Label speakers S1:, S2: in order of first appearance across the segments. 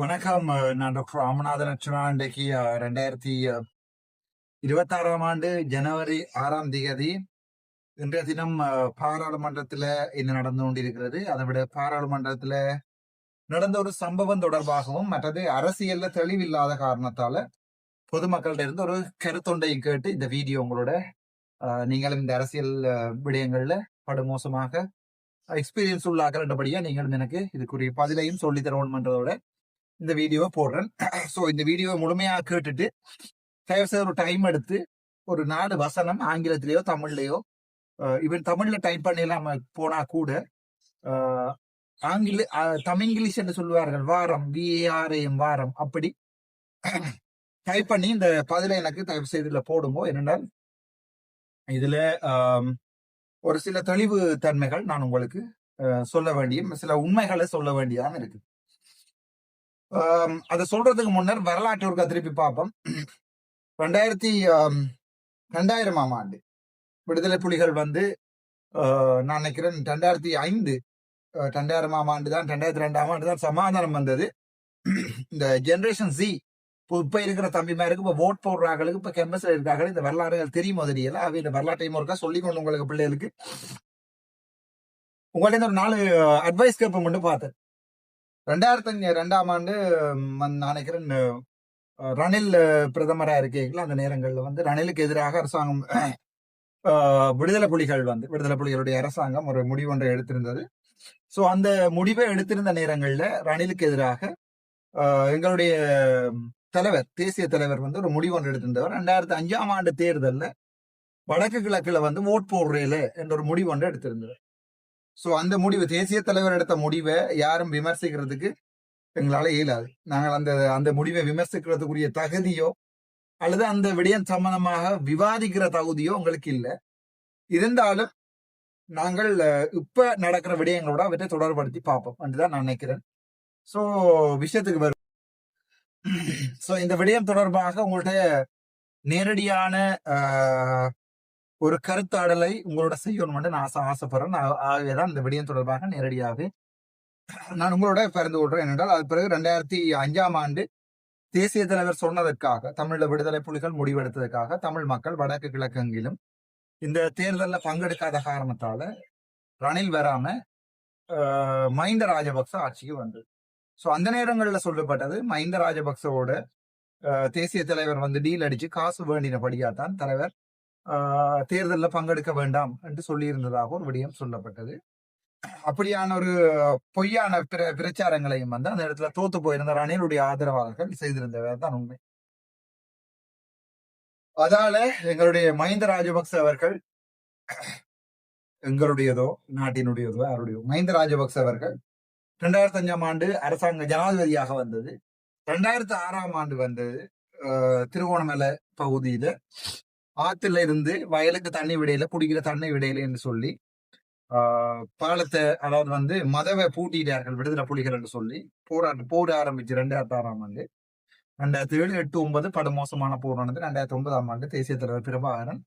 S1: வணக்கம் நான் டாக்டர் ராமநாதன் அர்ச்சனா. இன்றைக்கு ரெண்டாயிரத்தி இருபத்தாறாம் ஆண்டு ஜனவரி ஆறாம் தேதி இன்றைய தினம் பாராளுமன்றத்தில் பாராளுமன்றத்துல என்ன நடந்து கொண்டிருக்கிறது. அதை விட பாராளுமன்றத்தில் நடந்த ஒரு சம்பவம் தொடர்பாகவும் மற்றது அரசியல்ல தெளிவில்லாத காரணத்தால பொதுமக்கள்கிட்ட இருந்து ஒரு கருத்தொண்டையும் கேட்டு இந்த வீடியோ உங்களோட நீங்களும் இந்த அரசியல் விடயங்களில் விடயங்கள்ல படுமோசமாக எக்ஸ்பீரியன்ஸ் உள்ளாக்கிறபடியா நீங்களும் எனக்கு இதுக்குரிய பதிலையும் சொல்லி தரணும்ன்றதோட இந்த வீடியோவை போடுறேன். ஸோ இந்த வீடியோவை முழுமையாக கேட்டுட்டு தயவு செய்து ஒரு டைம் எடுத்து ஒரு நாலு வசனம் ஆங்கிலத்திலேயோ தமிழ்லையோ இவன் தமிழில் டைப் பண்ணிடலாம். போனா கூட ஆங்கில அஹ், தமிங்கிலீஷ் என்று சொல்லுவார்கள். வாரம் விஏஆர்ஏஎம் வாரம். அப்படி டைப் பண்ணி இந்த பதிலை எனக்கு தயவு செய்து இதில் போடுங்கோ. என்னென்னால் இதில் ஒரு சில தெளிவு தன்மைகள் நான் உங்களுக்கு சொல்ல வேண்டிய சில உண்மைகளை சொல்ல வேண்டியதாக இருக்குது. அதை சொல்றதுக்கு முன்னர் வரலாற்று ஒருக்கா திருப்பி பார்ப்போம். ரெண்டாயிரத்தி ஆம், ரெண்டாயிரமாம் ஆண்டு விடுதலை புலிகள் வந்து நான் நினைக்கிறேன் ரெண்டாயிரத்தி ஐந்து ரெண்டாயிரமாம் ஆண்டு தான் ரெண்டாயிரத்தி ரெண்டாம் ஆண்டு தான் சமாதானம் வந்தது. இந்த ஜென்ரேஷன் சி இப்போ இப்போ இருக்கிற தம்பிமாருக்கு இப்போ ஓட் போடுறாங்களுக்கு இப்போ கெமிஸ்டர் இருக்காங்க இந்த வரலாறுகள் தெரியுமோ தெரியல அவை இந்த வரலாற்றையும் இருக்கா சொல்லி கொண்டு உங்களுக்கு பிள்ளைகளுக்கு. உங்கள்ட்ட ஒரு நாலு அட்வைஸ் கேட்போம் மட்டும் பார்த்தேன். ரெண்டாயிரத்தி அஞ்சு ரெண்டாம் ஆண்டு நான் நினைக்கிறேன் ரணில் பிரதமராக இருக்கீங்களா? அந்த நேரங்களில் வந்து ரணிலுக்கு எதிராக அரசாங்கம் விடுதலை புலிகள் வந்து விடுதலை புலிகளுடைய அரசாங்கம் ஒரு முடிவு ஒன்றை எடுத்திருந்தது. ஸோ அந்த முடிவை எடுத்திருந்த நேரங்களில் ரணிலுக்கு எதிராக எங்களுடைய தலைவர் தேசிய தலைவர் வந்து ஒரு முடிவு ஒன்று எடுத்திருந்தவர். ரெண்டாயிரத்தி அஞ்சாம் ஆண்டு தேர்தலில் வடக்கு கிழக்குல வந்து ஓட் போடுறேல என்ற ஒரு முடிவு ஒன்று எடுத்திருந்தது ஸோ அந்த முடிவு தேசிய தலைவர் எடுத்த முடிவை யாரும் விமர்சிக்கிறதுக்கு எங்களால் இயலாது. நாங்கள் அந்த அந்த முடிவை விமர்சிக்கிறதுக்குரிய தகுதியோ அல்லது அந்த விடயம் சம்பந்தமாக விவாதிக்கிற தகுதியோ உங்களுக்கு இல்லை. இருந்தாலும் நாங்கள் இப்ப நடக்கிற விடயங்களோட அவற்றை தொடர்படுத்தி பார்ப்போம் என்றுதான் நான் நினைக்கிறேன். ஸோ விஷயத்துக்கு வரும். ஸோ இந்த விடயம் தொடர்பாக உங்கள்கிட்ட நேரடியான ஒரு கருத்தாடலை உங்களோட செய்யணும்னு நான் ஆசை ஆசைப்படுறேன். ஆகவே ஆகவேதான் இந்த விடயம் தொடர்பாக நேரடியாக நான் உங்களோட பகிர்ந்து கொள்றேன் என்றால் அது பிறகு ரெண்டாயிரத்தி அஞ்சாம் ஆண்டு தேசிய தலைவர் சொன்னதற்காக தமிழ விடுதலை புலிகள் முடிவெடுத்ததற்காக தமிழ் மக்கள் வடக்கு கிழக்கெங்கிலும் இந்த தேர்தலில் பங்கெடுக்காத காரணத்தால ரணில் வராம மஹிந்த ராஜபக்ச ஆட்சிக்கு வந்தது. ஸோ அந்த நேரங்களில் சொல்லப்பட்டது மஹிந்த ராஜபக்சவோட தேசிய தலைவர் வந்து டீல் அடிச்சு காசு வேண்டினபடியா தான் தலைவர் தேர்தலில் பங்கெடுக்க வேண்டாம் என்று சொல்லியிருந்ததாக ஒரு விடயம் சொல்லப்பட்டது. அப்படியான ஒரு பொய்யான பிர பிரச்சாரங்களையும் வந்து அந்த இடத்துல தோத்து போயிருந்த ரணிலுடைய ஆதரவாளர்கள் செய்திருந்தவர் தான் உண்மை. அதால எங்களுடைய மஹிந்த ராஜபக்ச அவர்கள் எங்களுடையதோ நாட்டினுடையதோ அவருடைய மஹிந்த ராஜபக்ச அவர்கள் ரெண்டாயிரத்தி அஞ்சாம் ஆண்டு அரசாங்க ஜனாதிபதியாக வந்தது. ரெண்டாயிரத்தி ஆறாம் ஆண்டு வந்தது திருகோணமலை பகுதியில ஆத்துல இருந்து வயலுக்கு தண்ணி விடையில குடிக்கிற தண்ணி விடையில என்று சொல்லி ஆஹ், பாலத்தை அதாவது வந்து மதவை பூட்டிட்டார்கள் விடுதலை புலிகள் என்று சொல்லி போராட்ட போர் ஆரம்பிச்சு ரெண்டாயிரத்தி ஆறாம் ஆண்டு ரெண்டாயிரத்தி ஏழு எட்டு ஒன்பது படுமோசமான போர் நடந்து ரெண்டாயிரத்தி ஒன்பதாம் ஆண்டு தேசிய தலைவர் பிரபாகரன்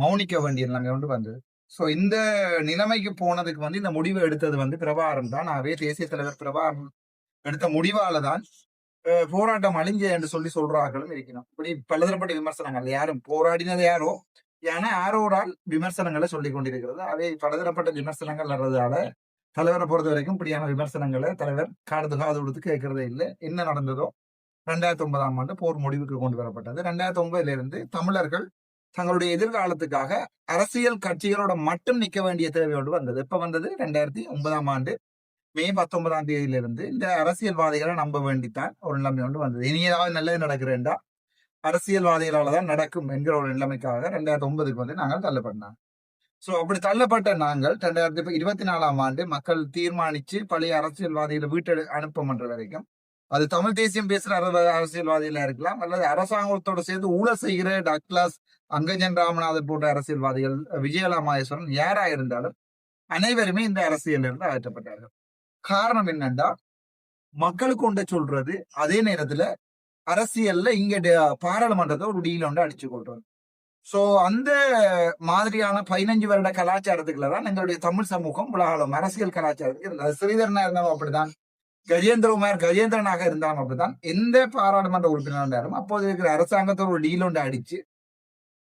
S1: மௌனிக்க வேண்டிய நிலைமை கொண்டு வந்தது. சோ இந்த நிலைமைக்கு போனதுக்கு வந்து இந்த முடிவை எடுத்தது வந்து பிரபாகரன் தான். ஆகவே தேசிய தலைவர் பிரபாகரன் எடுத்த முடிவால தான் போராட்டம் அழிஞ்ச என்று சொல்லி சொல்றார்களும் இருக்கணும் இப்படி பலதரப்பட்ட விமர்சனங்கள். யாரும் போராடினது யாரோ? ஏன்னா யாரோரால் விமர்சனங்களை சொல்லி கொண்டிருக்கிறது. அவை பலதரப்பட்ட விமர்சனங்கள் வர்றதால தலைவரை பொறுத்த வரைக்கும் இப்படியான விமர்சனங்களை தலைவர் காது காது கொடுத்து கேட்கறதே இல்லை. என்ன நடந்ததோ? ரெண்டாயிரத்தி ஒன்பதாம் ஆண்டு போர் முடிவுக்கு கொண்டு வரப்பட்டது. ரெண்டாயிரத்தி ஒன்பதுல இருந்து தமிழர்கள் தங்களுடைய எதிர்காலத்துக்காக அரசியல் கட்சிகளோட மட்டும் நிக்க வேண்டிய தேவையோடு வந்தது. எப்ப வந்தது? ரெண்டாயிரத்தி ஒன்பதாம் ஆண்டு மே பத்தொன்பதாம் தேதியிலிருந்து இந்த அரசியல்வாதிகளை நம்ப வேண்டித்தான் ஒரு நிலைமை ஒன்று வந்தது. இனி ஏதாவது நல்லது நடக்கிறேன்டா? அரசியல்வாதிகளால தான் நடக்கும் என்கிற ஒரு நிலைமைக்காக ரெண்டாயிரத்தி ஒன்பதுக்கு வந்து நாங்கள் தள்ளப்பட்டாங்க சோ அப்படி தள்ளப்பட்ட நாங்கள் ரெண்டாயிரத்தி இருபத்தி நாலாம் ஆண்டு மக்கள் தீர்மானிச்சு பழைய அரசியல்வாதிகளை வீட்டு அனுப்பமன்ற வரைக்கும் அது தமிழ் தேசியம் பேசுற அரசியல்வாதிகளா இருக்கலாம் அல்லது அரசாங்கத்தோட சேர்ந்து ஊழல் செய்கிற டக்லாஸ் அங்கஜன் ராமநாதன் போன்ற அரசியல்வாதிகள் விஜயலா மகேஸ்வரன் யாரா இருந்தாலும் அனைவருமே இந்த அரசியலிருந்து அகற்றப்பட்டார்கள். காரணம் என்னன்னா மக்களுக்கு ஒன்றை சொல்றது அதே நேரத்துல அரசியல்ல இங்க பாராளுமன்றத்தை ஒரு டீல் ஒன்று அடிச்சு கொள்றது. சோ அந்த மாதிரியான பதினஞ்சு வருட கலாச்சாரத்துக்குள்ள தான் எங்களுடைய தமிழ் சமூகம் உலகம் அரசியல் கலாச்சாரத்துக்கு இருந்தது. ஸ்ரீதரனா இருந்தாலும் அப்படிதான் கஜேந்திரகுமார் கஜேந்திரனாக இருந்தாலும் அப்படித்தான். எந்த பாராளுமன்ற உறுப்பினர் இருந்தாலும் அப்போது இருக்கிற அரசாங்கத்தோட ஒரு டீல் ஒன்று அடிச்சு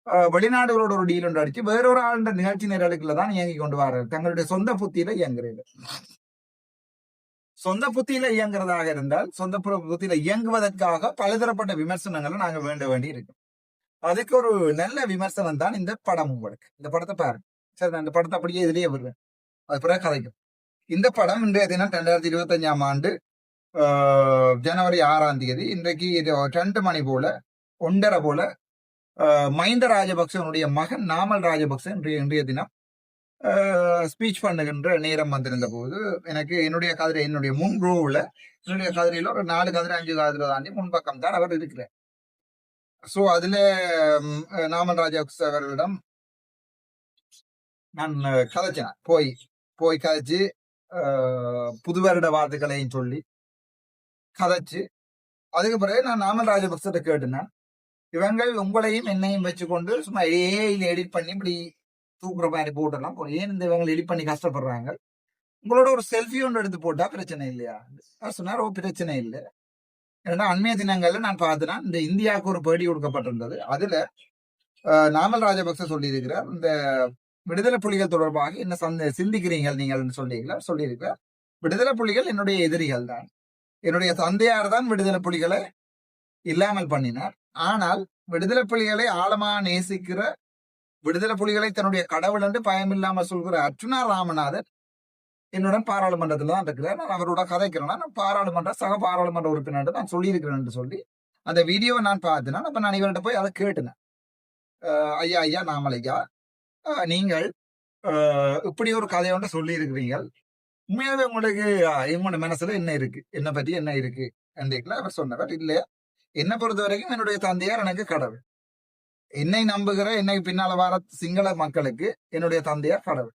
S1: அஹ், வெளிநாடுகளோட ஒரு டீல் ஒன்று அடிச்சு வேறொரு ஆளுடைய நிகழ்ச்சி நிரலுக்குள்ள தான் இயங்கி கொண்டு வர்றாரு. தங்களுடைய சொந்த புத்தியில இயங்குறது சொந்த புத்தியில இயங்குறதாக இருந்தால் சொந்த புத்தியில இயங்குவதற்காக பலதரப்பட்ட விமர்சனங்களை நாங்க வேண்ட வேண்டி இருக்கோம் அதுக்கு ஒரு நல்ல விமர்சனம் தான் இந்த படம் உங்களுக்கு. இந்த படத்தை பாருங்க. சரி நான் இந்த படத்தை அப்படியே இதுலயே வருவேன் அது பிறகு கதைக்கும். இந்த படம் இன்றைய தினம் ரெண்டாயிரத்தி இருபத்தஞ்சாம் ஆண்டு ஜனவரி ஆறாம் தேதி இன்றைக்கு இது ரெண்டு மணி போல ஒன்றரை போல மஹிந்த ராஜபக்சனுடைய மகன் நாமல் ராஜபக்ச இன்றைய இன்றைய தினம் ஸ்பீச் பண்ணுகின்ற நேரம் வந்திருந்த போது எனக்கு என்னுடைய கதிரை என்னுடைய முன் ரோவில் என்னுடைய கதிரையில் ஒரு நாலு கதிரை அஞ்சு கதிரை தாண்டி முன்பக்கம் தான் அவர் இருக்கிறார். ஸோ அதில் நாமன் ராஜா அவர்களிடம் நான் கதைச்சினேன். கதைச்சேன் போய் போய் கதைச்சு புது வருட வார்த்தைகளையும் சொல்லி கதைச்சு அதுக்கு பிறகு நான் நாமல் ராஜபக்சத்தை கேட்டுனேன். இவங்கள் உங்களையும் என்னையும் வச்சுக்கொண்டு சும்மா ஏஐயில் எடிட் பண்ணி இப்படி தூக்குற மாதிரி போட்டெல்லாம் ஏன் இந்த இவங்க எடிட் பண்ணி கஷ்டப்படுறாங்க? உங்களோட ஒரு செல்ஃபி ஒன்று எடுத்து போட்டா பிரச்சனை இல்லையா? சொன்னார் ஓ பிரச்சனை இல்லை. ஏன்னா அண்மைய தினங்கள்ல நான் பார்த்தேன்னா இந்த இந்தியாவுக்கு ஒரு பேடி கொடுக்கப்பட்டிருந்தது. அதுல நாமல் ராஜபக்ச சொல்லியிருக்கிறார் இந்த விடுதலை புலிகள் தொடர்பாக என்ன சந்த சிந்திக்கிறீங்கள் நீங்கள்? சொல்லியிருக்கிறார். சொல்லியிருக்கிறார் விடுதலை புலிகள் என்னுடைய எதிரிகள் தான். என்னுடைய தந்தையார் தான் விடுதலை புலிகளை இல்லாமல் பண்ணினார். ஆனால் விடுதலை புலிகளை ஆழமா நேசிக்கிற விடுதலை புலிகளை தன்னுடைய கடவுள் என்று பயமில்லாம சொல்கிற அர்ச்சுனா ராமநாதன் என்னுடன் பாராளுமன்றத்தில் தான் இருக்கிறார். நான் அவரோட கதைக்கிறேன்னா நான் பாராளுமன்ற சக பாராளுமன்ற உறுப்பினர் நான் சொல்லியிருக்கிறேன் சொல்லி அந்த வீடியோவை நான் பார்த்தேன். அப்ப நான் இவர்கிட்ட போய் அதை கேட்டுனேன் ஐயா ஐயா நாமலையா? நீங்கள் இப்படி ஒரு கதை ஒன்று சொல்லி இருக்கிறீர்கள் உண்மையாவே உங்களுக்கு அஹ், இவங்களோட மனசுல என்ன இருக்கு? என்ன பத்தி என்ன இருக்கு? என்றைக்குல அவர் சொன்னவர் இல்லையா? என்னை பொறுத்த வரைக்கும் என்னுடைய தந்தையார் எனக்கு கடவுள். என்னை நம்புகிற என்னை பின்னால வர சிங்கள மக்களுக்கு என்னுடைய தந்தையார் கடவுள்.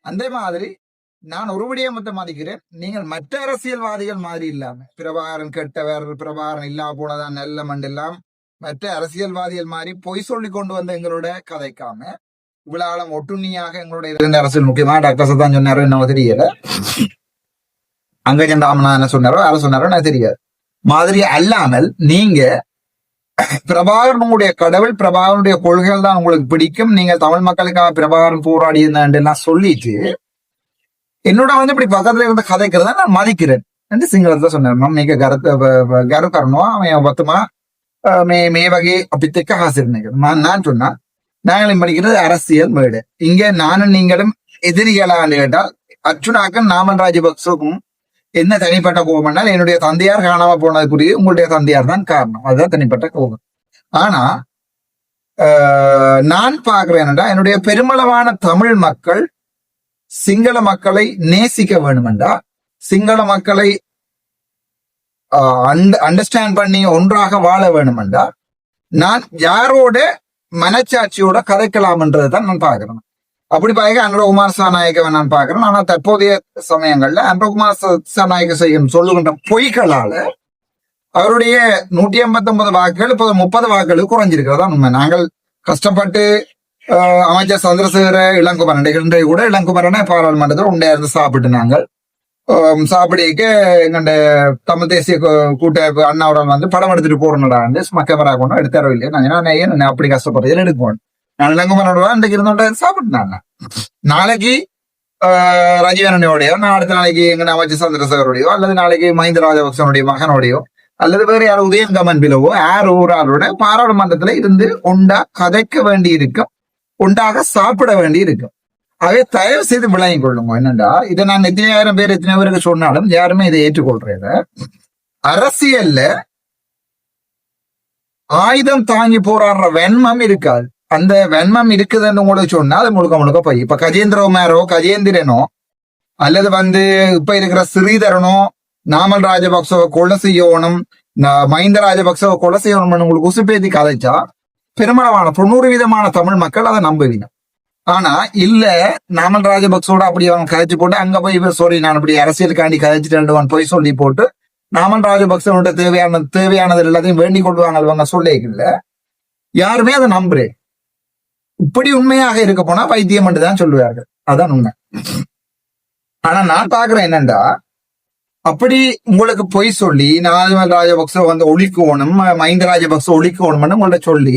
S1: அந்த மாதிரி நான் ஒரு மட்டும் மதிக்கிறேன் நீங்கள் மற்ற அரசியல்வாதிகள் மாதிரி இல்லாம பிரபாகரன் கெட்டவர் பிரபாகரன் இல்லா போனதான் நல்ல மண்டெல்லாம் மற்ற அரசியல்வாதிகள் மாதிரி பொய் சொல்லி கொண்டு வந்த எங்களோட கதைக்காம இவ்வளவு ஒட்டுண்ணியாக எங்களுடைய இருந்த அரசியல் முக்கியமா டாக்டர் சதான் சொன்னாரோ என்னவோ தெரியல. அங்கஜன் ராமனா என்ன சொன்னாரோ யாரும் சொன்னாரோ என்ன தெரியாது. மாதிரி அல்லாமல் நீங்க பிரபாகரனுடைய கடவுள் பிரபாகரனுடைய கொள்கைகள் தான் உங்களுக்கு பிடிக்கும். நீங்க தமிழ் மக்களுக்காக பிரபாகரன் போராடி எல்லாம் சொல்லிட்டு என்னோட வந்து இப்படி பக்கத்துல இருந்து கதைக்கிறத நான் மதிக்கிறேன் என்று சிங்களத்துல சொன்னேன் மேம் நீங்க கருத்து கரு கரணும் அவன் பத்துமா மே மே வகை அப்பித்துக்கு ஆசிரியர் நான் நான் சொன்னா நாங்கள் படிக்கிறது அரசியல் மேடு. இங்க நானும் நீங்களும் எதிரிகளான்னு கேட்டால் அர்ஜுனாக்கும் நாமல் ராஜபக்சவுக்கும் என்ன தனிப்பட்ட கோபம்னால் என்னுடைய தந்தையார் காணாம போனதுக்குரிய உங்களுடைய தந்தையார் தான் காரணம். அதுதான் தனிப்பட்ட கோபம். ஆனா ஆஹ், நான் பாக்குறேன் என்னடா என்னுடைய பெருமளவான தமிழ் மக்கள் சிங்கள மக்களை நேசிக்க வேணுமெண்டா சிங்கள மக்களை அண்டர்ஸ்டாண்ட் பண்ணி ஒன்றாக வாழ வேணுமெண்டா நான் யாரோட மனச்சாட்சியோட கதைக்கலாம்ன்றது தான் நான் பாக்குறேன் அப்படி பார்க்க அன்பகுமார் சாநாயகவை நான் பாக்குறேன் ஆனா தற்போதைய சமயங்கள்ல அன்பகுமார் ச- சாநாயக செய்யும் சொல்லுகின்ற பொய்களால அவருடைய நூற்றி ஐம்பத்தி ஒன்பது வாக்குகள் இப்போ முப்பது வாக்குகள் குறைஞ்சிருக்கிறதா உண்மை. நாங்கள் கஷ்டப்பட்டு அமைச்சர் சந்திரசேகர இளங்குமரன் இன்றைய கூட இளங்குமரனை பாராளுமன்றத்தில் உண்டையா இருந்து சாப்பிட்டு நாங்கள் சாப்பிடிக்க எங்கண்ட தமிழ் தேசிய கூட்ட அண்ணாவுடன் வந்து படம் எடுத்துட்டு போறோம்டாண்டு சும்மா கேமரா கொண்டு எடுத்தாரோ இல்லையா நான் நான் அப்படி கஷ்டப்படுறது எடுக்கணும் நான் இளங்குமரனோட இன்றைக்கு இருந்தோட சாப்பிட்டுனாங்க. நாளைக்கு ஆஹ், ரஜீவனோடையோ நான் அடுத்த நாளைக்கு எங்க அமைச்சர் சந்திரசேகரோடையோ அல்லது நாளைக்கு மஹிந்த ராஜபக்சனுடைய மகனோடையோ அல்லது வேறு யாரும் உதயம் கமன் பிலவோ யார் ஒரு ஆளோட பாராளுமன்றத்துல இருந்து உண்டா கதைக்க வேண்டி இருக்கும் உண்டாக சாப்பிட வேண்டி இருக்கும் அவை தயவு செய்து விளங்கி கொள்ளுங்க. என்னண்டா? இதை நான் எத்தனையாயிரம் பேர் எத்தனை பேருக்கு சொன்னாலும் யாருமே இதை ஏற்றுக்கொள்றத அரசியல்ல ஆயுதம் தாங்கி போராடுற வெண்மம் இருக்காது. அந்த வெண்மம் இருக்குதுன்னு உங்களுக்கு சொன்னா அது முழுக்க முழுக்க போய். இப்ப கஜேந்திரகுமாரோ கஜேந்திரனோ அல்லது வந்து இப்ப இருக்கிற ஸ்ரீதரனோ நாமல் ராஜபக்சவை கொலை செய்யணும் மஹிந்த ராஜபக்சவை கொலை செய்யணும்னு உங்களுக்கு உசுப்பேத்தி கதைச்சா பெருமளவான தொண்ணூறு விதமான தமிழ் மக்கள் அதை நம்புவீங்க. ஆனா இல்ல நாமல் ராஜபக்சோட அப்படி அவன் கதைச்சு போட்டு அங்க போய் இவர் சாரி நான் இப்படி அரசியலுக்காண்டி கதைச்சிட்டு போய் சொல்லி போட்டு நாமல் ராஜபக்சனோட தேவையான தேவையானது எல்லாத்தையும் வேண்டிக் கொள்வாங்க அவங்க சொல்லிக்கல யாருமே அதை நம்புறேன் இப்படி உண்மையாக இருக்க போனா பைத்தியம் தான் சொல்லுவார்கள். அதான் உண்மை. ஆனா நான் பாக்குறேன் என்னண்டா? அப்படி உங்களுக்கு பொய் சொல்லி நாஜமல் ராஜபக்ச வந்து ஒழிக்கணும் மஹிந்த ராஜபக்ச ஒழிக்கணும்னு உங்கள்ட்ட சொல்லி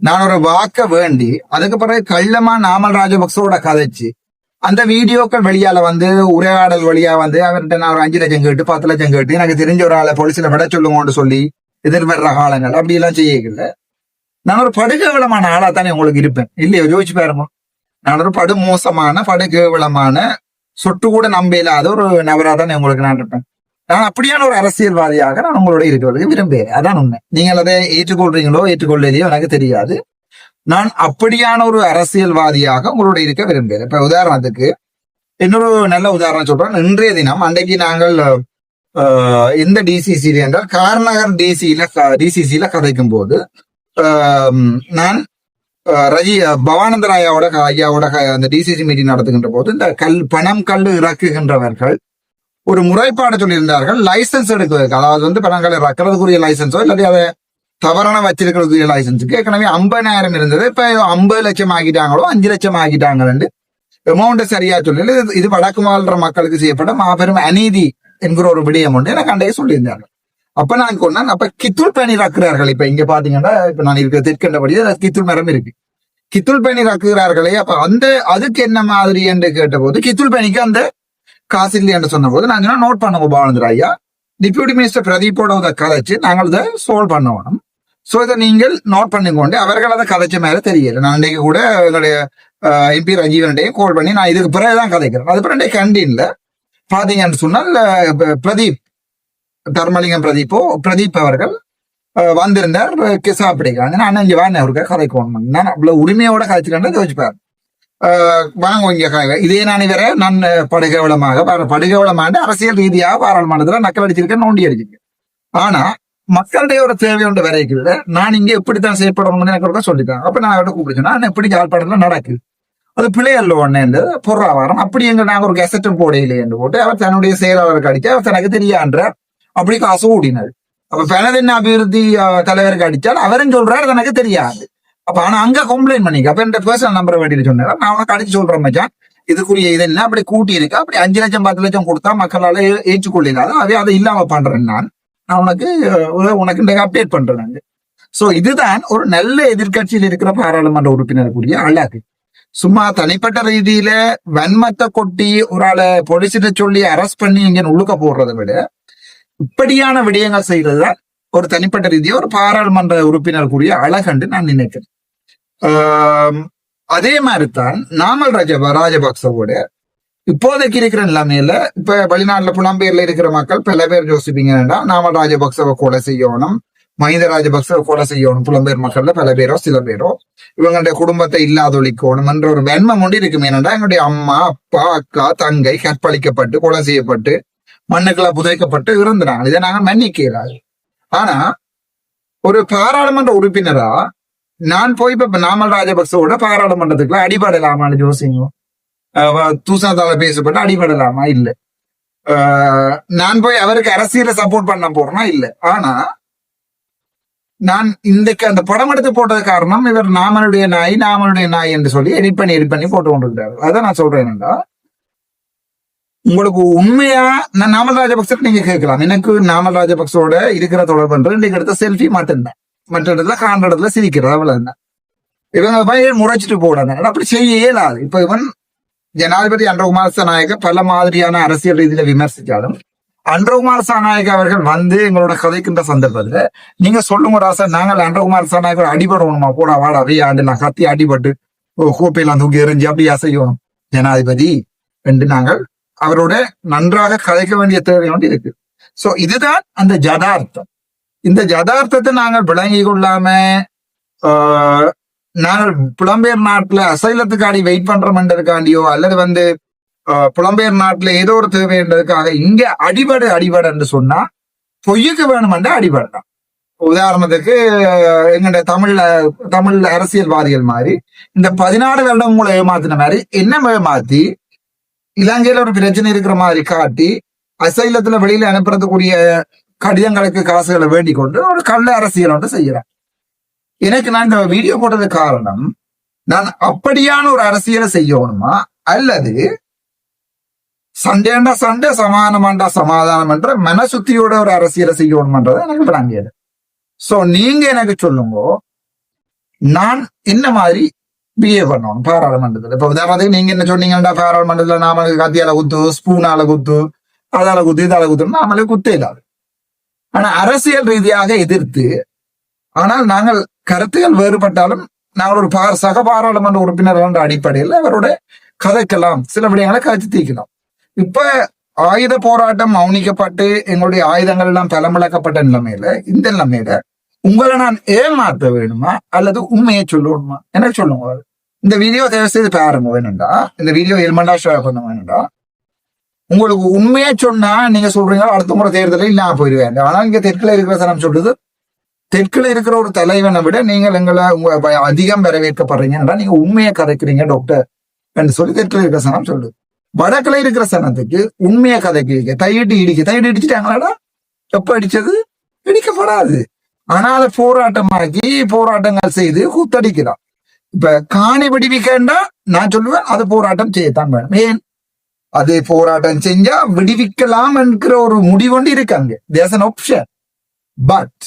S1: நான் ஒரு வாக்க வேண்டி அதுக்கு பிறகு கள்ளமா நாமல் ராஜபக்சோட கதைச்சு அந்த வீடியோக்கள் வெளியால வந்து உரையாடல் வழியா வந்து அவர்கிட்ட நான் ஒரு அஞ்சு லட்சம் கேட்டு பத்து லட்சம் கேட்டு எனக்கு தெரிஞ்ச ஒரு ஆளை போலீஸ்ல விட சொல்லுங்கன்னு சொல்லி எதிர்வர்ற காலங்கள் அப்படி எல்லாம் செய்யல நான் ஒரு படுகேவலமான ஆளா தானே உங்களுக்கு இருப்பேன். இல்லையோ யோசிச்சு பாருங்க. நான் ஒரு படுமோசமான படுகேவலமான சொட்டு கூட நம்ப இல்லாத ஒரு நபரா தானே உங்களுக்கு நான் இருப்பேன். நான் அப்படியான ஒரு அரசியல்வாதியாக நான் உங்களோட இருக்கிறது விரும்புகிறேன். அதான் உண்மை. நீங்கள் அதை ஏற்றுக்கொள்றீங்களோ ஏற்றுக்கொள்ளலையோ எனக்கு தெரியாது. நான் அப்படியான ஒரு அரசியல்வாதியாக உங்களோட இருக்க விரும்புகிறேன். இப்ப உதாரணத்துக்கு இன்னொரு நல்ல உதாரணம் சொல்றேன். இன்றைய தினம் அன்றைக்கு நாங்கள் ஆஹ், எந்த டிசிசியில் என்றால் கார்நகர் டிசியில டிசிசியில கதைக்கும் போது நான் ரஜி பவானந்தராயாவோட ஐயாவோட அந்த டிசிசி மீட்டிங் நடத்துகின்ற போது இந்த கல் பணம் கல் இறக்குகின்றவர்கள் ஒரு முறைப்பாடு சொல்லியிருந்தார்கள் லைசன்ஸ் எடுக்கிறதுக்கு. அதாவது வந்து பணங்களை இறக்குறதுக்குரிய லைசன்ஸோ இல்லாட்டி அதை தவறான வச்சிருக்கிறதுக்குரிய லைசன்ஸுக்கு ஏற்கனவே ஐம்பதாயிரம் இருந்தது. இப்ப ஐம்பது லட்சம் ஆகிட்டாங்களோ அஞ்சு லட்சம் ஆகிட்டாங்கன்னு எமௌண்ட் சரியா சொல்லல. இது- வடக்கு வாழ்ற மக்களுக்கு செய்யப்பட்ட மாபெரும் அநீதி என்கிற ஒரு விடயம் ஒன்று எனக்கு அண்டையே சொல்லியிருந்தார்கள். அப்ப நான் கொண்டேன். அப்ப கித்துள் பேணி ராக்குறார்கள் இப்ப இங்க பாத்தீங்கன்னா இப்ப நான் இருக்கிற தெற்கண்டபடி கித்துள் மரம் இருக்கு. கித்துள் பேணி ராக்குறார்களே அப்ப அந்த அதுக்கு என்ன மாதிரி என்று கேட்டபோது கித்துள் பேணிக்கு அந்த காசு இல்லை என்று சொன்னபோது நான் நாங்க நோட் பண்ணுவோம் பாவனந்தர் ஐயா. டிப்யூட்டி மினிஸ்டர் பிரதீப்போட அதை கதைச்சு நாங்கள் இதை சோல்வ் பண்ணணும். சோ இதை நீங்கள் நோட் பண்ணிக்கொண்டு அவர்கள் அதை கதைச்ச மேல தெரியல. நான் இன்னைக்கு கூட எங்களுடைய எம்பி ரஜீவன்டையும் கால் பண்ணி நான் இதுக்கு பிறகுதான் கதைக்கிறேன். அது பிறகு கேண்டீன்ல பாத்தீங்கன்னு சொன்னால் பிரதீப் தர்மலிங்கம் பிரதீப்போ பிரதீப் அவர்கள் வந்திருந்தார். அஹ், சாப்பிடுங்க நான் இங்க வாங்க அவருக்கு கதைக்கணும் நான் அவ்வளவு உரிமையோட கதைச்சிட்டேன் யோசிப்பார். வாங்க இங்க இதே நான் வேற நான் படுகவலமாக படுகவலமாண்டு அரசியல் ரீதியாக பாராளுமன்றத்துல நக்கல் அடிச்சிருக்கேன் நோண்டி அடிச்சிருக்கேன். ஆனா மக்களுடைய ஒரு தேவை ஒன்று வரைக்கல நான் இங்க எப்படித்தான் செயல்படணும்னு எனக்கு ஒருக்கா சொல்லிட்டாங்க அப்ப நான் அவர்கிட்ட கூப்பிடுச்சேன் நான் எப்படி யாழ்ப்பாணத்துல நடக்குது அது பிள்ளையல்ல ஒண்ணு பொறா வாரம் அப்படி எங்க நாங்க ஒரு கெசட்டும் போடையிலேன்னு போட்டு அவர் தன்னுடைய செயலாளருக்கு அடிச்சு அவர் தனக்கு தெரியான்ற அப்படி காசு ஓடினார் அப்ப பெனதின் அபிவிருத்தி தலைவருக்கு அடிச்சால் அவரும் சொல்றாரு எனக்கு தெரியாது. அப்ப ஆனா அங்க கம்ப்ளைண்ட் பண்ணிக்க. அப்ப என் பர்சனல் நம்பரை வேண்டிட்டு சொன்னார் நான் உனக்கு அடிச்சு சொல்றேன் மச்சான். இதுக்குரிய இது என்ன? அப்படி கூட்டி இருக்கு அப்படி அஞ்சு லட்சம் பத்து லட்சம் கொடுத்தா மக்களால ஏற்றுக்கொள்ளிடாது அதே அவை அதை இல்லாம பண்றேன் நான். நான் உனக்கு உனக்கு இன்றைக்கு அப்டேட் பண்றேன் சோ இதுதான் ஒரு நல்ல எதிர்கட்சியில் இருக்கிற பாராளுமன்ற உறுப்பினருக்குரிய அழகு. சும்மா தனிப்பட்ட ரீதியில வன்மத்தை கொட்டி ஒரு ஆளை போலீசிட்ட சொல்லி அரெஸ்ட் பண்ணி இங்க உள்ளுக்க போடுறதை விட இப்படியான விடயங்கள் செய்யறதுதான் ஒரு தனிப்பட்ட ரீதியா ஒரு பாராளுமன்ற உறுப்பினருக்குரிய அழகண்டு நான் நினைக்கிறேன். ஆம், அதே மாதிரிதான் நாமல் ராஜ ராஜபக்சவோட இப்போதைக்கு இருக்கிற நிலைமையில இப்ப வெளிநாட்டுல புலம்பெயர்ல இருக்கிற மக்கள் பல பேர் யோசிப்பீங்கன்னா நாமல் ராஜபக்சவை கொலை செய்யணும் மஹிந்த ராஜபக்சவை கொலை செய்யணும் புலம்பெயர் மக்கள்ல பல பேரோ சில பேரோ இவங்களுடைய குடும்பத்தை இல்லாதொழிக்கணும் என்ற ஒரு வெண்மம் ஒன்று இருக்கும் ஏனென்றா எங்களுடைய அம்மா அப்பா அக்கா தங்கை கற்பழிக்கப்பட்டு கொலை செய்யப்பட்டு மண்ணுக்குள்ள புதைக்கப்பட்டு இறந்துனாங்க. இதை நாங்க மன்னிக்கிறாள் ஆனா ஒரு பாராளுமன்ற உறுப்பினரா நான் போய் இப்ப நாமல் ராஜபக்சோட பாராளுமன்றத்துக்குள்ள அடிபடலாமான்னு யோசிங்க. தூசணத்தால பேசப்பட்டு அடிபடலாமா? இல்ல. ஆஹ் நான் போய் அவருக்கு அரசியல சப்போர்ட் பண்ண போறேன்னா இல்ல. ஆனா நான் இந்த அந்த படம் எடுத்து போட்டது காரணம் இவர் நாமனுடைய நாய் நாமனுடைய நாய் என்று சொல்லி எடிட் பண்ணி எடிட் பண்ணி போட்டு கொண்டிருக்கிறார் அதான் நான் சொல்றேன் என்னடா உங்களுக்கு உண்மையா? நான் நாமல் ராஜபக்ச நீங்க கேட்கலாம். எனக்கு நாமல் ராஜபக்சோட இருக்கிற தொடர்புன்றது இன்னைக்கு எடுத்த செல்ஃபி மட்டும்தான். மற்ற இடத்துல காண்ற இடத்துல சிரிக்கிறது அவ்வளவு இவங்க பையன் முறைச்சிட்டு போடாங்க அப்படி செய்ய இயலாது இப்ப இவன் ஜனாதிபதி அன்றகுமார் சனாயக பல மாதிரியான அரசியல் ரீதியில விமர்சிச்சாலும் அன்றகுமார் சனாயக அவர்கள் வந்து எங்களோட கதைக்கின்ற சந்தர்ப்பத்துல நீங்க சொல்லுங்க ராசா நாங்கள் அன்றகுமார் சனாயகர் அடிபடணுமா போடா வாடா வெய்ய ஆண்டு நான் கத்தி அடிபட்டு ஓ, கோப்பையெல்லாம் தூக்கி எறிஞ்சு அப்படியா செய்யணும் ஜனாதிபதி என்று நாங்கள் அவரோட நன்றாக கதைக்க வேண்டிய தேவை ஒன்று இருக்கு. சோ இதுதான் அந்த ஜதார்த்தம். இந்த ஜதார்த்தத்தை நாங்கள் விளங்கி கொள்ளாம ஆஹ், நாங்கள் புலம்பெயர் நாட்டுல அசைலத்துக்காடி வெயிட் பண்றோம்ன்றதுக்காண்டியோ அல்லது வந்து ஆஹ், புலம்பெயர் நாட்டுல ஏதோ ஒரு தேவைன்றதுக்காக இங்க அடிபடு அடிபடு என்று சொன்னா பொய்யுக்கு வேணுமென்ற தான். உதாரணத்துக்கு எங்கட எங்களுடைய தமிழ்ல தமிழ் அரசியல்வாதிகள் மாதிரி இந்த பதினாறு வருடம் உங்களை ஏமாத்தின மாதிரி என்ன ஏமாத்தி இலங்கையில ஒரு பிரச்சனை இருக்கிற மாதிரி காட்டி அசைலத்துல வெளியில அனுப்புறதுக்குரிய கடிதங்களுக்கு காசுகளை வேண்டிக் கொண்டு ஒரு கள்ள அரசியல் ஒன்று செய்யறேன் எனக்கு நான் இந்த வீடியோ போட்டது காரணம் நான் அப்படியான ஒரு அரசியலை செய்யணுமா? அல்லது சண்டேண்டா சண்டை சமாதானமாண்டா சமாதானம் என்ற மனசுத்தியோட ஒரு அரசியலை செய்யணும்ன்றது எனக்கு விளங்கியது. சோ நீங்க எனக்கு சொல்லுங்க நான் என்ன மாதிரி பிஹேவ் பண்ணணும். பாராளுமன்றத்துல இப்ப உதாரணத்துக்கு நீங்க என்ன சொன்னீங்கன்னா பாராளுமன்றத்துல நாம கத்தியால குத்து ஸ்பூனால குத்து அதால குத்து இதால குத்து நாமளே குத்தே இல்லாது. ஆனா அரசியல் ரீதியாக எதிர்த்து ஆனால் நாங்கள் கருத்துகள் வேறுபட்டாலும் நாங்கள் ஒரு பா சக பாராளுமன்ற உறுப்பினர்கள் என்ற அடிப்படையில் அவரோட கதைக்கலாம் சில விடயங்களை கதைச்சு தீர்க்கலாம் இப்ப ஆயுத போராட்டம் மௌனிக்கப்பட்டு எங்களுடைய ஆயுதங்கள் எல்லாம் பலமிழக்கப்பட்ட நிலைமையில இந்த நிலைமையில உங்களை நான் ஏமாற்ற வேணுமா? அல்லது உண்மையை சொல்லணுமா? எனக்கு சொல்லுங்க? இந்த வீடியோ தயவு செய்து பாருங்க வேணும்டா. இந்த வீடியோ எல்மண்டா ஷேர் பண்ண வேணும்டா. உங்களுக்கு உண்மையா சொன்னா நீங்க சொல்றீங்க அடுத்த முறை தேர்தலில் நான் போயிடுவேன் ஆனால் இங்க தெற்குல இருக்கிற சனம் சொல்றது தெற்குல இருக்கிற ஒரு தலைவனை விட நீங்கள் எங்களை உங்க அதிகம் வரவேற்கப்படுறீங்கன்னா நீங்க உண்மையை கதைக்கிறீங்க டாக்டர் என்று சொல்லி தெற்குல இருக்கிற சனம் சொல்லுது. வடக்குல இருக்கிற சனத்துக்கு உண்மையை கதைக்கிறீங்க. தையிட்டு இடிக்க. தையிட்டு இடிச்சுட்டாங்களாடா? எப்ப அடிச்சது இடிக்கப்படாது. ஆனா அதை போராட்டமாக்கி போராட்டங்கள் செய்து கூத்தடிக்கிறான். இப்ப காணி விடுவிக்கண்டா? நான் சொல்லுவேன் அது போராட்டம் செய்யத்தான் வேணும். ஏன்? அது போராட்டம் செஞ்சா விடுவிக்கலாம் என்கிற ஒரு முடிவொண்டு இருக்கு அங்க. தேர்ஸ் அன் ஆப்ஷன் பட்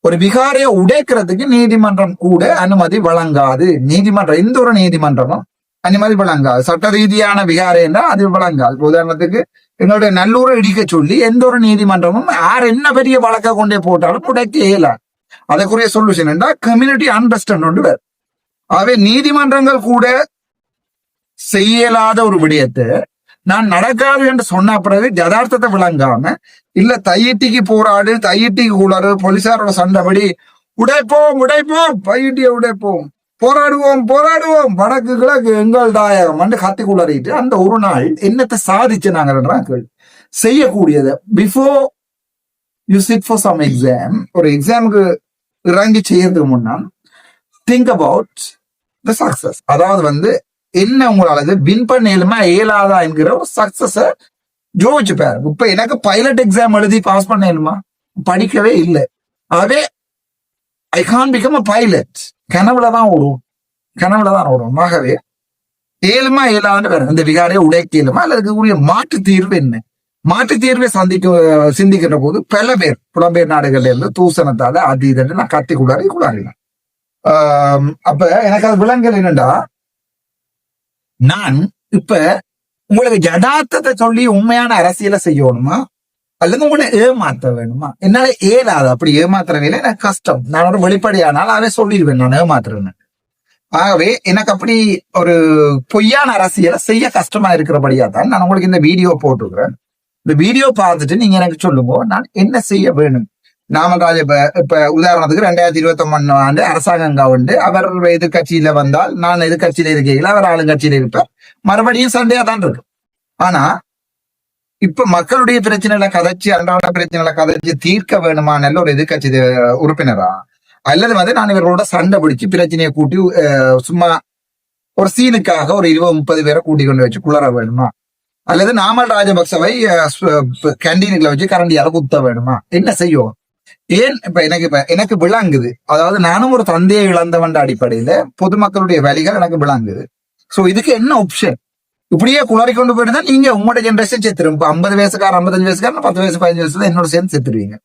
S1: ஒரு விகாரையை உடைக்கிறதுக்கு நீதிமன்றம் கூட அனுமதி வழங்காது. நீதிமன்றம் எந்த ஒரு நீதிமன்றமும் அனுமதி வழங்காது. சட்ட ரீதியான விகாரைன்னா அது வழங்காது. உதாரணத்துக்கு எங்களுடைய நல்லூரை இடிக்க சொல்லி எந்த ஒரு நீதிமன்றமும் யார் என்ன பெரிய வழக்க கொண்டே போட்டாலும் உடைக்க இயலாது அதற்குரிய சொல்யூஷன் என்றா கம்யூனிட்டி அண்டர்ஸ்டாண்ட் ஒன்று வேறு. ஆகவே நீதிமன்றங்கள் கூட செய்யலாத ஒரு விடயத்தை நான் நடக்காது என்று சொன்ன பிறகு யதார்த்தத்தை விளங்காம இல்ல தையிட்டிக்கு போராடு தையிட்டிக்கு கூடாது போலீசாரோட சண்டைபடி உடைப்போம் உடைப்போம் பையிட்டிய உடைப்போம் போராடுவோம் போராடுவோம். வடக்கு கிழக்கு எங்கள் தாயகம் வந்து கத்தி குளறிட்டு அந்த ஒரு நாள் என்னத்தை சாதிச்சு நாங்க கேள்வி செய்யக்கூடியது. Before you sit for some exam ஒரு எக்ஸாமுக்கு இறங்கி செய்யறதுக்கு முன்னால் திங்க் அபவுட் த சக்சஸ் அதாவது வந்து என்ன உங்களால வின் பண்ண இயலுமா இயலாதா என்கிற ஒரு சக்சஸை ஜோதிச்சு பாரு. இப்ப எனக்கு பைலட் எக்ஸாம் எழுதி பாஸ் பண்ண இயலுமா? படிக்கவே இல்லை. ஆகவே I can become a pilot கனவுல தான் ஓடும். கனவுல தான் ஓடும். ஆகவே ஏழுமா ஏழாவது வேற இந்த விகாரையை உடைக்க இயலுமா அல்லது உரிய மாற்று தீர்வு என்ன? மாற்று தீர்வை சந்திக்க சிந்திக்கிற போது பல பேர் புலம்பெயர் நாடுகள்ல இருந்து தூசணத்தால அது இதுன்னு நான் கத்தி கூடாது கூடாது ஆஹ் அப்ப எனக்கு அது விலங்குகள் என்னண்டா? நான் இப்ப உங்களுக்கு ஜதார்த்தத்தை சொல்லி உண்மையான அரசியலை செய்யணுமா? அல்லது உங்களை ஏமாத்த வேணுமா? என்னால ஏலாது அப்படி ஏமாத்துற வேலை எனக்கு கஷ்டம். நான் ஒரு வெளிப்படையானால் அதை சொல்லிடுவேன். நான் ஏமாத்துறேன்னு. ஆகவே எனக்கு அப்படி ஒரு பொய்யான அரசியலை செய்ய கஷ்டமா இருக்கிறபடியா தான் நான் உங்களுக்கு இந்த வீடியோ போட்டுக்கிறேன் இந்த வீடியோ பார்த்துட்டு நீங்க எனக்கு சொல்லுங்க. நான் என்ன செய்ய வேணும்? நாமராஜ இப்ப இப்ப உதாரணத்துக்கு ரெண்டாயிரத்தி இருபத்தி ஒன்னு ஆண்டு அரசாங்கம் கவுண்டு அவர் எதிர்கட்சியில வந்தால் நான் எதிர்கட்சியில இருக்கையில அவர் ஆளுங்கட்சியில இருப்பேன். மறுபடியும் சண்டையா தான் இருக்கும். ஆனா இப்ப மக்களுடைய பிரச்சனைகளை கதைச்சு அன்றாட பிரச்சனைகளை கதைச்சு தீர்க்க வேணுமா நல்ல ஒரு எதிர்கட்சி உறுப்பினரா? அல்லது வந்து நான் இவர்களோட சண்டை பிடிச்சு பிரச்சனையை கூட்டி சும்மா ஒரு சீனுக்காக ஒரு இருபது முப்பது பேரை கூட்டி கொண்டு வச்சு குளற வேணுமா? அல்லது நாமல் ராஜபக்சவை கேண்டீன்ல வச்சு கரண்டியால குத்த வேணுமா? என்ன செய்யும்? ஏன் இப்ப எனக்கு இப்ப எனக்கு விளங்குது. அதாவது நானும் ஒரு தந்தையை இழந்தவன் அடிப்படையில பொதுமக்களுடைய வழிகள் எனக்கு விளங்குது. சோ இதுக்கு என்ன ஆப்ஷன் இப்படியே குளறி கொண்டு போயிருந்தா நீங்க உங்களோட ஜென்ரேஷன் செத்துரும். இப்போ ஐம்பது வயசுக்காரன் ஐம்பத்தஞ்சு வயசுக்காரன் பத்து வயசு பதினஞ்சு வயசுல என்னோட சேர்ந்து செத்துருவீங்க.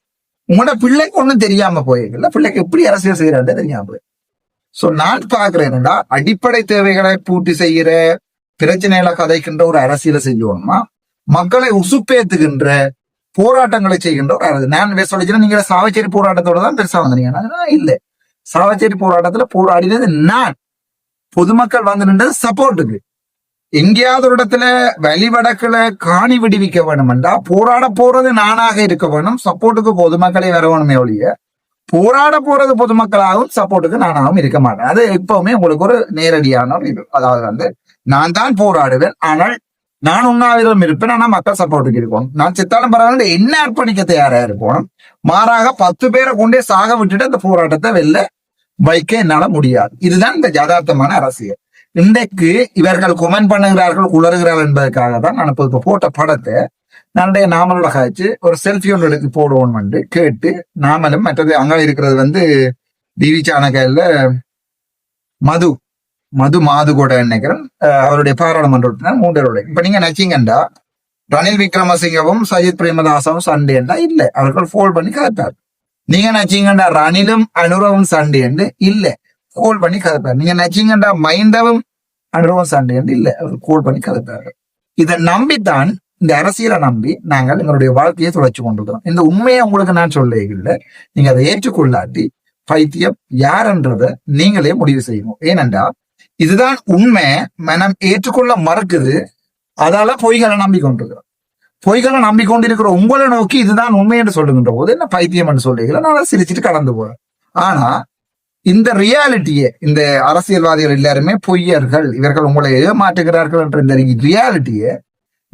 S1: உங்களோட பிள்ளைக்கு ஒன்றும் தெரியாம போயிருக்கல பிள்ளைக்கு எப்படி அரசியல் செய்யறாண்டே தெரியாம போய் சோ நான் பாக்குறேன்டா அடிப்படை தேவைகளை பூர்த்தி செய்யற பிரச்சனைகளை கதைக்கின்ற ஒரு அரசியலை செஞ்சோம்னா மக்களை உசுப்பேத்துகின்ற போராட்டங்களை செய்கின்ற ஒரு அரசு. நான் பேச சொல்லிச்சுன்னா நீங்க சாவச்சேரி போராட்டத்தோட தான் பெருசா வந்தீங்கன்னா இல்லை இல்ல. சாவச்சேரி போராட்டத்துல போராடினது நான். பொதுமக்கள் வந்து நின்றது சப்போர்ட்டுக்கு எங்கேயாவது ஒரு இடத்துல வழிவடக்குல காணி விடுவிக்க வேணுமெண்டா போராட போறது நானாக இருக்க வேணும். சப்போர்ட்டுக்கு பொதுமக்களே வர வேணுமே ஒழிய போராட போறது பொதுமக்களாகவும் சப்போர்ட்டுக்கு நானாகவும் இருக்க மாட்டேன். அது எப்பவுமே உங்களுக்கு ஒரு நேரடியான இது. அதாவது வந்து நான் தான் போராடுவேன். ஆனால் நான் உண்ணாவிரதம் இருப்பேன். ஆனா மக்கள் சப்போர்ட்டுக்கு இருக்கணும். நான் சித்தாலும் பரவாயில்ல. என்ன அர்ப்பணிக்க தயாரா இருக்கணும்? மாறாக பத்து பேரை கொண்டே சாக விட்டுட்டு அந்த போராட்டத்தை வெளில வைக்க என்னால முடியாது. இதுதான் இந்த யதார்த்தமான அரசியல். இன்றைக்கு இவர்கள் கொமெண்ட் பண்ணுகிறார்கள் உளறுகிறார்கள் என்பதற்காக தான் நான் இப்போ போட்ட படத்தை நம்முடைய நாமலோட காய்ச்சி ஒரு செல்ஃபி ஒன்று எடுத்து போடுவோம் வந்து கேட்டு நாமலும் மற்றது அங்கே இருக்கிறது வந்து டிவி சாணக்கையில் மது மது மாது கூட நினைக்கிறேன். அவருடைய பாராளுமன்ற உறுப்பினர் மூன்றரோட இப்ப நீங்க நினைச்சீங்கண்டா ரணில் விக்ரமசிங்கவும் சஜித் பிரேமதாசவும் சண்டேண்டா இல்ல அவர்கள் ஃபோல் பண்ணி கதைப்பார் நீங்க நினைச்சீங்கடா ரணிலும் அனுரவும் சண்டேண்டு இல்லை. கோல் பண்ணி கதைப்பார். நீங்க நினைச்சீங்கடா மைண்டவும் அனுபவம் சண்டேன்னு இல்ல அவர் கோல் பண்ணி கதைப்பாரு. இதை நம்பித்தான் இந்த அரசியலை நம்பி நாங்கள் எங்களுடைய வாழ்க்கையை தொடர்ச்சி கொண்டிருக்கிறோம். இந்த உண்மையை உங்களுக்கு நான் சொல்ல இல்லை நீங்க அதை ஏற்றுக்கொள்ளாட்டி பைத்தியம் யாருன்றத நீங்களே முடிவு செய்யணும். ஏனென்றா இதுதான் உண்மை. மனம் ஏற்றுக்கொள்ள மறுக்குது. அதால பொய்களை நம்பிக்கொண்டிருக்கிறோம் பொய்களை நம்பிக்கொண்டிருக்கிற உங்களை நோக்கி இதுதான் உண்மை என்று சொல்லுகின்ற போது என்ன பைத்தியம் என்று சொல்லுகிறேன் நான் சிரிச்சிட்டு கடந்து போறேன். ஆனா இந்த ரியாலிட்டியை இந்த அரசியல்வாதிகள் எல்லாருமே பொய்யர்கள் இவர்கள் உங்களை ஏமாற்றுகிறார்கள் என்ற இந்த ரியாலிட்டியை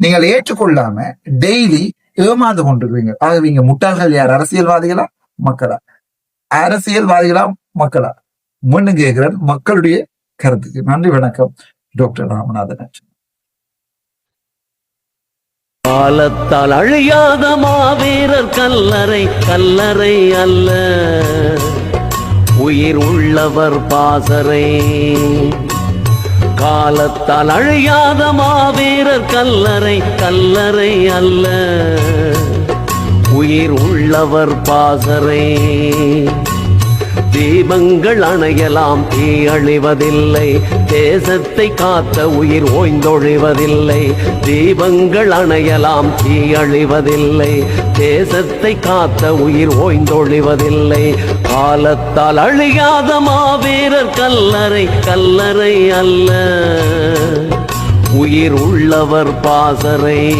S1: நீங்கள் ஏற்றுக்கொள்ளாம டெய்லி ஏமாந்து கொண்டிருக்கீங்க ஆகவே இங்க முட்டாள்கள் யார்? அரசியல்வாதிகளா? மக்களா? அரசியல்வாதிகளா? மக்களா? மீண்டும் கேட்கிறேன் மக்களுடைய கருத்துக்கு. நன்றி வணக்கம். டாக்டர் ராமநாதன்
S2: காலத்தால் அழியாத மாவீரர் கல்லறை கல்லறை அல்ல. உயிர் உள்ளவர் பாசரே. காலத்தால் அழியாத மாவீரர் கல்லறை கல்லறை அல்ல. உயிர் உள்ளவர் பாசரே. தீபங்கள் அணையலாம் தீ அழிவதில்லை. தேசத்தை காத்த உயிர் ஓய்ந்தொழிவதில்லை. தீபங்கள் அணையலாம் தீ அழிவதில்லை. தேசத்தை காத்த உயிர் ஓய்ந்தொழிவதில்லை. காலத்தால் அழியாத மாவீரர் கல்லறை கல்லறை அல்ல. உயிர் உள்ளவர் பாசறை.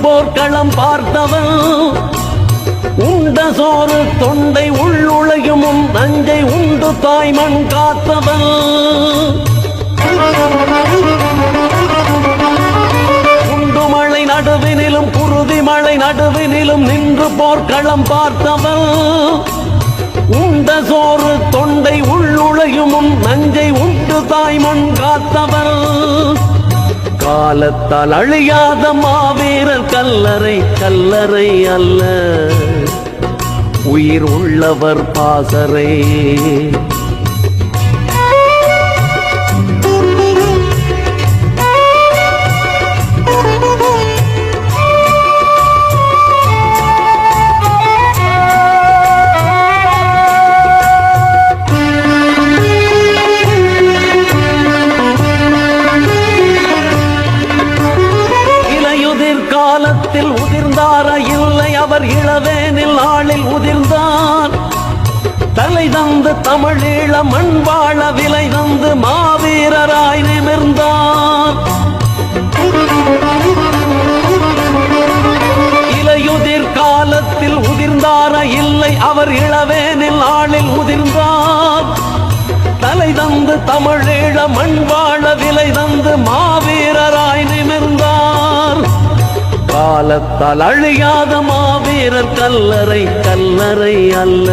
S2: போர்க்களம் பார்த்தவன் உண்ட சோறு தொண்டை உள்ளுழையும் உன் நஞ்சை உண்டு தாய்மண் காத்தவன். குண்டு மழை நடுவினிலும் குருதி மழை நடுவினிலும் நின்று போர்க்களம் பார்த்தவன். உண்ட சோறு தொண்டை உள்ளுழையும் நஞ்சை உண்டு தாய்மண் காத்தவன். காலத்தால் அழியாத மாவீரர் கல்லறை கல்லறை அல்ல. உயிர் உள்ளவர் பாசறை. காலத்தில் உதிர்ந்தாரா? இல்லை அவர் இளவேனில் நாளில் உதிர்ந்தார். தலை தந்து தமிழீழ மண் வாழ விலை தந்து மாவீரராய் நிமிர்ந்தார். இலையுதிர் காலத்தில் உதிர்ந்தாரா? இல்லை அவர் இளவேனில் நாளில் உதிர்ந்தார். தலை தந்து தமிழீழ மண் வாழ விலை தந்து மாவீரராய் காலத்தால் அழியாத மாவீரர் கல்லறை கல்லறை அல்ல.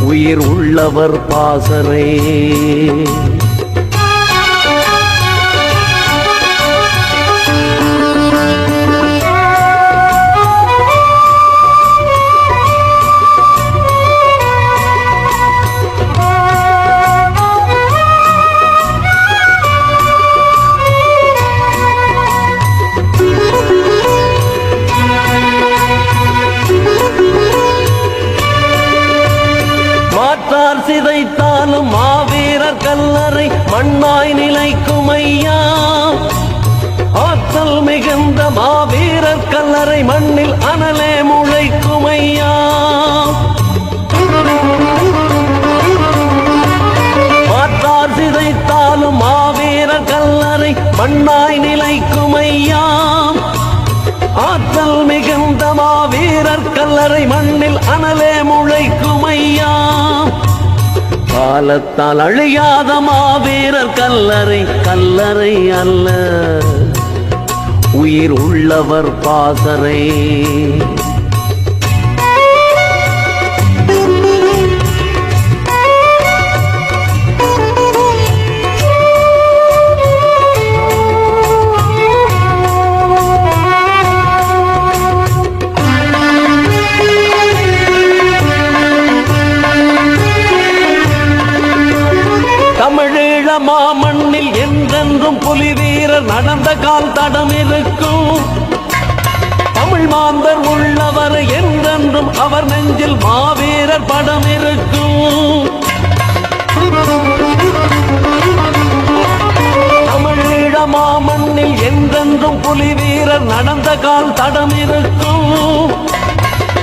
S2: உயிர் உள்ளவர் பாசரே மண்மாய் நிலைக்கும் ஐயா ஆற்றல் மிகுந்த மாவீரர் கல்லறை மண்ணில் அனலே முளைக்கும் ஐயா மாற்றார் சிதைத்தாலும் மாவீரர் கல்லறை மண்ணாய் நிலைக்கும் ஐயா ஆற்றல் மிகுந்த மாவீரர் கல்லறை மண்ணில் அனலே காலத்தால் அழியாத மாவீரர் கல்லறை கல்லறை அல்ல. உயிர் உள்ளவர் பாசறை. நடந்த கால் தடம் இருக்கும். தமிழ் மாந்தர் உள்ளவர் என்றென்றும் அவர் நெஞ்சில் மாவீரர் படம் இருக்கும். தமிழீழ மாமண்ணில் என்றென்றும் புலி வீரர் நடந்த கால் தடம் இருக்கும்.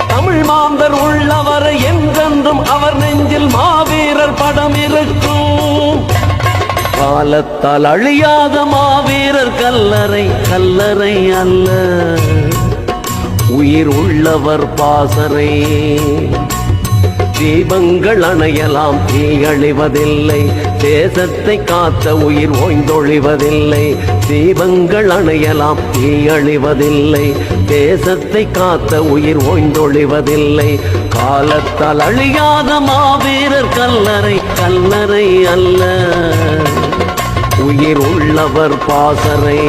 S2: தமிழ் மாந்தர் உள்ளவர் என்றென்றும் அவர் நெஞ்சில் மாவீரர் படம் இருக்கும். காலத்தால் அழியாத மாவீரர் கல்லறை கல்லறை அல்ல. உயிர் உள்ளவர் பாசறை. தீபங்கள் அணையலாம் தீயழிவதில்லை தேசத்தை காத்த உயிர் ஓய்ந்தொழிவதில்லை. தீபங்கள் அணையலாம் தீயழிவதில்லை தேசத்தை காத்த உயிர் ஓய்ந்தொழிவதில்லை. காலத்தால் அழியாத மாவீரர் கல்லறை கல்லறை அல்ல. உயிர் உள்ளவர் பாசரே.